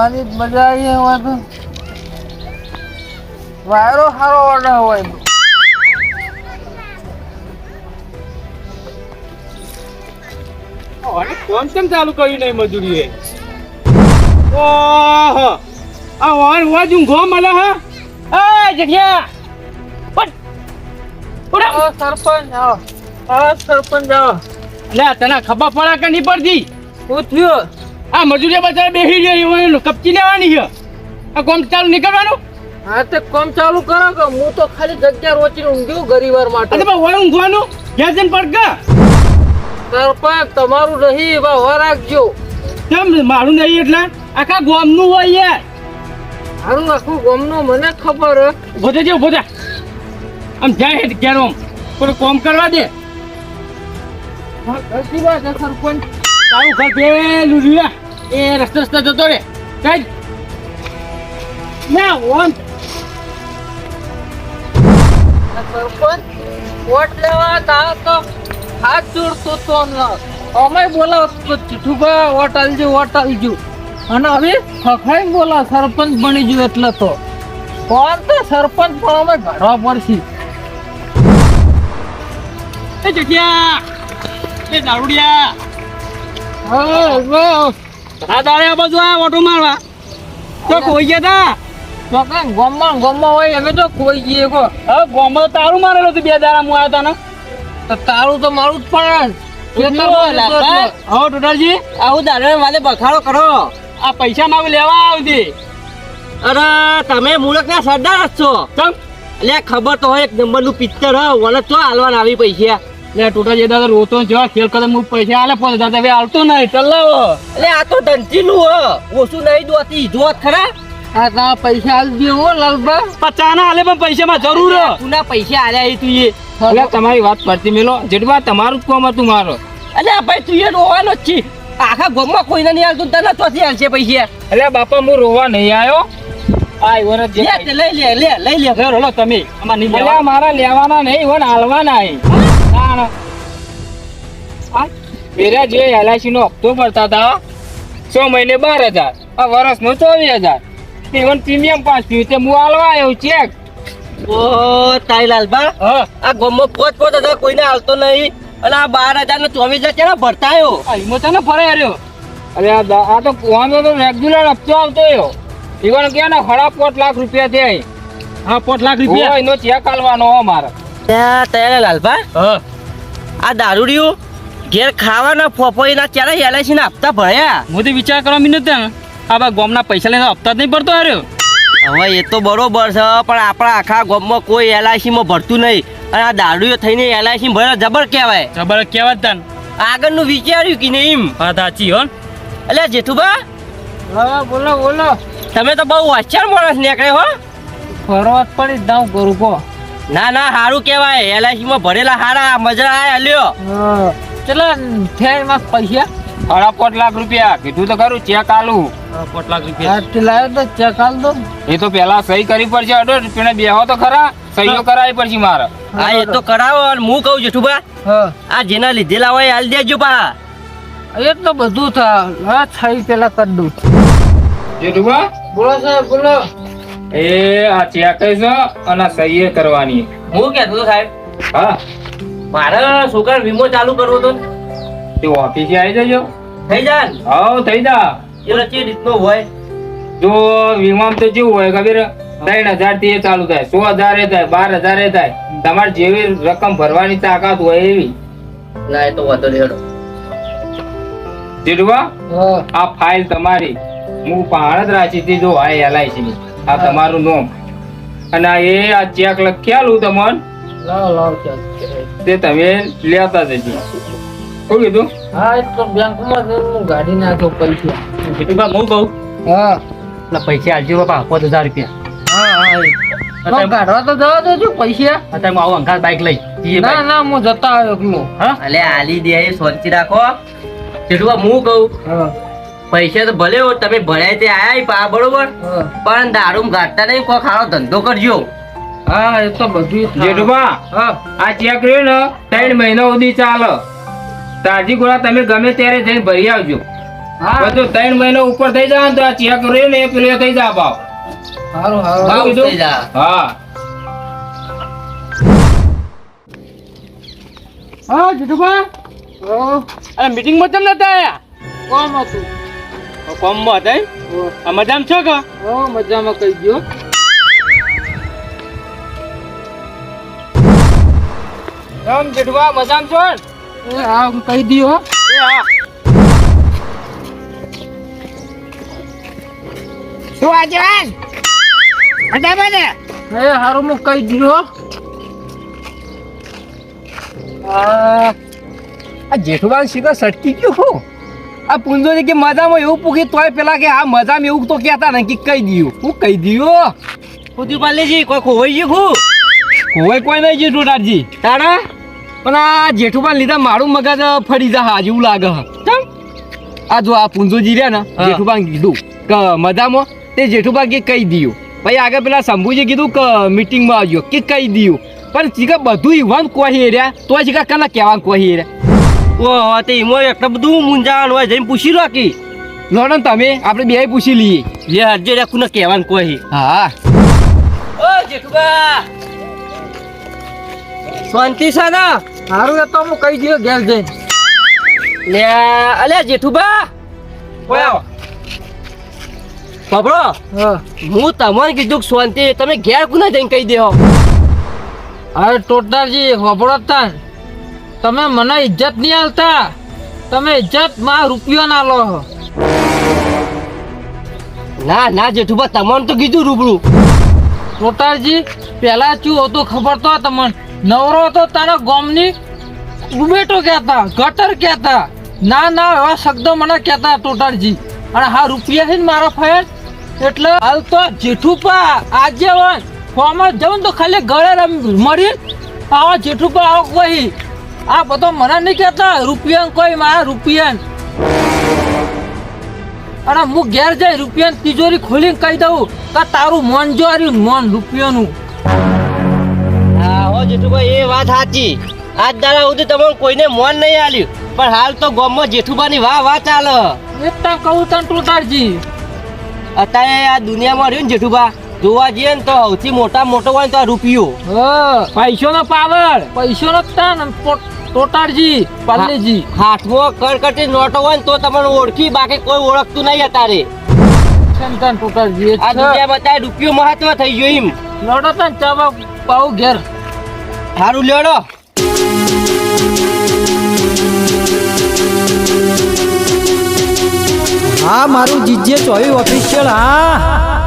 ખાવાની જ મજા આવી હવે તો વાયરો સારો ઓર્ડર હોય. તો. અરે કોમ કેમ ચાલુ કર્યું નહીં મજૂરીએ? ઓહો. આ વાન વાજ ઊંઘો મળે હે? એ જગ્યા. પણ આવો સરપંચ આવો. આવો સરપંચ આવો. લે તને ખબર પડે કે નહીં પડતી? શું થયું? આ મજૂરી બચારા બેસી ગઈ હોય કપચી લેવાની છે. આ કોમ ચાલુ નીકળવાનું? હા તે કોમ ચાલુ કરો કે હું તો ખાલી જગ્યા રોચીને ઊંઘ્યું ગરીવાર માટે. અરે ભાઈ હોય ઊંઘવાનું? ઘેર જઈને પડ કે સરપંચ તમારું નહીં એવા હો રાખજો. કેમ મારું નહીં એટલે? આખા ગોમનું હોય યાર મારું આખું ગમનું મને ખબર. ઊભો થા. ઊભો આમ જાય હેઠ ઘેર આમ. કોમ કરવા દે. હા, સાચી વાત સરપંચ. તારું ઘર પેલું રહ્યું એ રસ્તે રસ્તે જતો રે. કઈ ના, ઓન. વોટ લેવા તો હાથ જોડતો તો ન. અમે બોલાવતો ચીઠુભા વોટ આલજો વોટ આલજો. અને હવે ખખાઈ બોલા સરપંચ બની ગયો એટલે તો. કોણ તો સરપંચ, પણ અમે ઘડવા પડશે. એ જગ્યા, એ દારૂડિયા. હા આ દાડે આ બાજુ આ ઓટો મારવા. તો કોઈ ગયા તા? ગમમાં ગમમાં હોય અમે તો કોઈ ગયે કો હવે ગોમો તારું મારેલો હતું બે દાડા હું આવ્યા તને. તો તારું તો મારું જ પણ. હવે ટોટલજી આવું દાડે મારે બખાડો કરો. આ પૈસા માગ લેવા આવતી અરે તમે મૂળક ના સરદાર જ છો. એટલે ખબર તો હોય એક નંબરનું પિક્ચર હોય વને તો હાલવાના આવી પૈસા. લે ટોટલજી દાદા રોતો જવા ખેલ કદમ હું પૈસા આલે પણ દાદા હવે આવતો નહીં ચલાવો એટલે આ તો ધનચી નું હ. ઓછું નહીં દોતી જોત ખરા. આ તા પૈસા આલ દે હો લાલબા પચાસ ના આલે પણ પૈસામાં જરૂર તુના પૈસા આલ્યા એ તું એ. એટલે તમારી વાત પડતી મેલો. જેટવા તમારું જ કોમ હતું મારો. એટલે ભાઈ તું એ રોવાનો જ આખા આખા ગામમાં કોઈને નહીં હાલતું તને ચોથી હાલશે પૈસા. એટલે બાપા હું રોવા નહીં આવ્યો. આ ઈવન જ લે તે લઈ લે લે લઈ લે. તમે. આમાં નહીં મારા લેવાના નહીં ઈવન હાલવાના અહીં ના ના મેરા જે એલઆઈસી નો હપ્તો ભરતા હતા છ મહિને બાર હજાર આ વર્ષ નો ચોવીસ હજાર. ઇવન પ્રીમિયમ પાસ થયું તે હું હાલવા આવ્યો ચેક ઓ તાઈ લાલબા હા. આ ગામમાં પોત પોત હતા કોઈને હાલતો નહીં. અને આ બાર હજાર ને ચોવીસ હજાર કેના ભરતા આવ્યો? આ તો ને ફરે રહ્યો. અરે આ આ તો વાંધો તો રેગ્યુલર હપ્તો આવતો રહ્યો. ઈવન કે ને ખરા પોત લાખ રૂપિયા થયા હા પોત લાખ રૂપિયા. એનો ચેક હાલવાનો અમારે મારે. ત્યાં તૈયાર લાલબા હા. આ દારૂડિયું? ઘેર ખાવાના ફોફોઈના ક્યારે એલઆઈસી ના હપ્તા ભર્યા? હું તો વિચાર કરવા મીને ત્યાં. આ બા ગોમના પૈસા લઈને હપ્તા જ નહીં ભરતો હાર્યો હવે એ તો બરોબર છે પણ આપણા આખા ગોમમાં કોઈ એલઆઈસી માં ભરતું નહીં. અને આ દારૂડિયો થઈને એલઆઈસી ભરે જબર કહેવાય. જબર કહેવાય તન. આગળનું વિચાર્યું કે નહીં એમ? હા સાચી હો. એટલે જેઠુબા? હા બોલો બોલો. તમે તો બહુ હોશિયાર માણસ નીકળે હો. ફરવા પણ પડી જ દાવ કરું કો ના ના સારું કહેવાય. એલઆઈસી માં ભરેલા સારા મજા આયા લ્યો. હા. કેટલા થયા એમાં પૈસા. સાડા પાંચ લાખ રૂપિયા. કીધું તો ખરું ચેક આલું. પાંચ લાખ રૂપિયા. લાવ્યો તો ચેક આલ દો. એ તો પેલા સહી કરવી પડશે અડો. રૂપિયા બેહો તો ખરા સહીઓ કરાવી પડશે મારે. હા એ તો કરાવો અને હું કહું જેઠુબા હા. આ જેના લીધેલા હોય હાલ દેજો પા એ તો બધું થા. હા થઈ પેલા કરી દઉં. જેઠુબા બોલો સાહેબ બોલો. એ આ ચેક છે અને સહી કરવાની. હું કહેતો સાહેબ. હા. મારે છોકરા વીમો ચાલુ કરવો હતો તે ઓફિસે આવી જજો. થઈ જાય હા થઈ જા. એટલે ચી રીતનો હોય. જો વીમા તો જેવું હોય ખબર? ત્રણ હજારથી એ ચાલુ થાય સો હજાર એ થાય બાર હજાર એ થાય. તમારે જેવી રકમ ભરવાની તાકાત હોય એવી. ના એ તો વાંધો નહીં જીડવા? આ ફાઇલ તમારી. હું પાણ જ રાખી હતી જો આ એલઆઈસી ની. આ તમારું નોમ. અને આ એ આ ચેક લખ્યાલું તમને. લાવ લાવ તે તમે લેતા જજો. શું કીધું? હા એ તો બેંકમાં હું ગાડી નાખ્યો પૈસા. જેઠુબા હું કહું? હા. એટલે પૈસા આલજો બાપા પાંચ હજાર રૂપિયા. હા હા કાઢવા તો જવા દેજો પૈસા. અત્યારે હું આવું બાઈક લઈ. ના ના હું જતા આવ્યો એકલો. હા? અલે આલી દે શાંતિ રાખો. જેઠુબા હું કહું. હા. પૈસા તો ભલે તમે ભરાય તે આયા પા બરોબર? પણ દારૂ ગાંઠતા નહીં કોઈ ખાવાનો ધંધો કરજો. હા એ તો બધું. જેઠુબા આ ચેક રહ્યો ને ત્રણ મહિના સુધી ચાલે. તાજી ગોળા તમે ગમે ત્યારે જઈને ભરી આવજો. બધું ત્રણ મહિના ઉપર થઈ જાય તો આ ચેક રહ્યો ને એ પેલો થઈ ભાવ. સારું સારું જા. હા. હા જીતુભા અરે મીટિંગમાં કેમ નતા આયા? કોમ હતું. કોમમાં હતા મજામાં છો કે? મજામાં કહી ગયો. કેમ જેઠવા મજામ છો? એ હા હું કહી દયો એ હા. શું આજે મજામાં ને એ હારું હું કહી દયો આ આ જેઠુબાન શીખર સટકી ગયું હું. આ પૂંજો કે મજામાં એવું પૂકી તોય પેલા કે આ મજામાં એવું તો કહેતા ને કે કહી દયું હું કહી દીયો ખુદી પાલેજી કોઈ ખોવાઈ ગયું ખુ કોઈ કોઈ નહીં ગયું ટોટાજી તારા પણ આ જેઠુબાન લીધા મારું મગજ ફરી જા હાજ એવું લાગે હ આ જો આ પુંજોજી રહ્યા ને. જેઠુબાન કીધું કે મજામાં તે જેઠુબા કે કહી દીયું પછી આગળ પેલા શંભુજી કીધું કે મીટિંગમાં આવજો. કે કહી દીયું પણ ચીકા બધું ઈવાન કોહી રહ્યા તો ચીકા કના કહેવાનું કોહી રહ્યા. ઓહ તે એમાં એટલું બધું મૂંઝાવાનું હોય જઈને પૂછી લો કી લોડો ને તમે આપણે બે પૂછી લઈએ. જે હજે રાખું કુને કહેવાનું કોહી. હા. ઓ જેઠુબા શાંતિ છે ને? હારું એ તો હું કહી દઉં ઘેર જઈને. લે અલે જેઠુબા. કોઈ આવો. બાબરો હું. તમને કીધું શાંતિ તમે ઘેર કુના જઈને કહી દેહો અરે ટોટાજી હોબળો તાન તમે મને ઇજ્જત નહીં આલતા તમે ઇજ્જતમાં રૂપિયો ના લો ના ના જેઠુબા તમને તો કીધું રૂબરૂ. ટોટાજી પહેલા શું હતું ખબર તો તમને? નવરો હતો તારા ગોમની ઉમેટો કહેતા, ગટર કહેતા, ના ના, એવા શબ્દો મને કહેતા ટોટાજી અને હા, રૂપિયા છે મારા ફેર એટલે હાલ તો જેઠુપા આજે હોય ફોર્મમાં જવું તો ખાલી ગળે મળી આવા જેઠુપા આવો કોઈ. આ બધો મને નહીં કહેતા, રૂપિયા કોઈ મારા રૂપિયા અને હું ઘેર જઈ રૂપિયા તિજોરી ખોલીને કહી દઉં કે તારું મન જો મન રૂપિયાનું. જેઠુબા એ વાત સાચી. આજ દાડા સુધી તમને કોઈને મોન નહીં આલ્યું. પણ હાલ તો ગામમાં જેઠુબાની વાહ વાહ ચાલે. એટલા કહું તને ટોટારજી અત્યારે આ દુનિયામાં રહ્યું ને જેઠુબા જોવા જઈએ ને તો સૌથી મોટા મોટો હોય તો આ રૂપિયો. પૈસો નો પાવર. પૈસો નો તાન ટોટારજી પાલેજી હાથમાં કડકટી નોટો હોય ને તો તમને ઓળખી બાકી કોઈ ઓળખતું નહીં અત્યારે. તાન આ દુનિયામાં અત્યારે રૂપિયો મહત્વ થઈ ગયો એમ. લડો તો ચાવા પાઉ ઘેર. સારું લેડો. હા મારું જીજે ચોવી ઓફિશિયલ હા.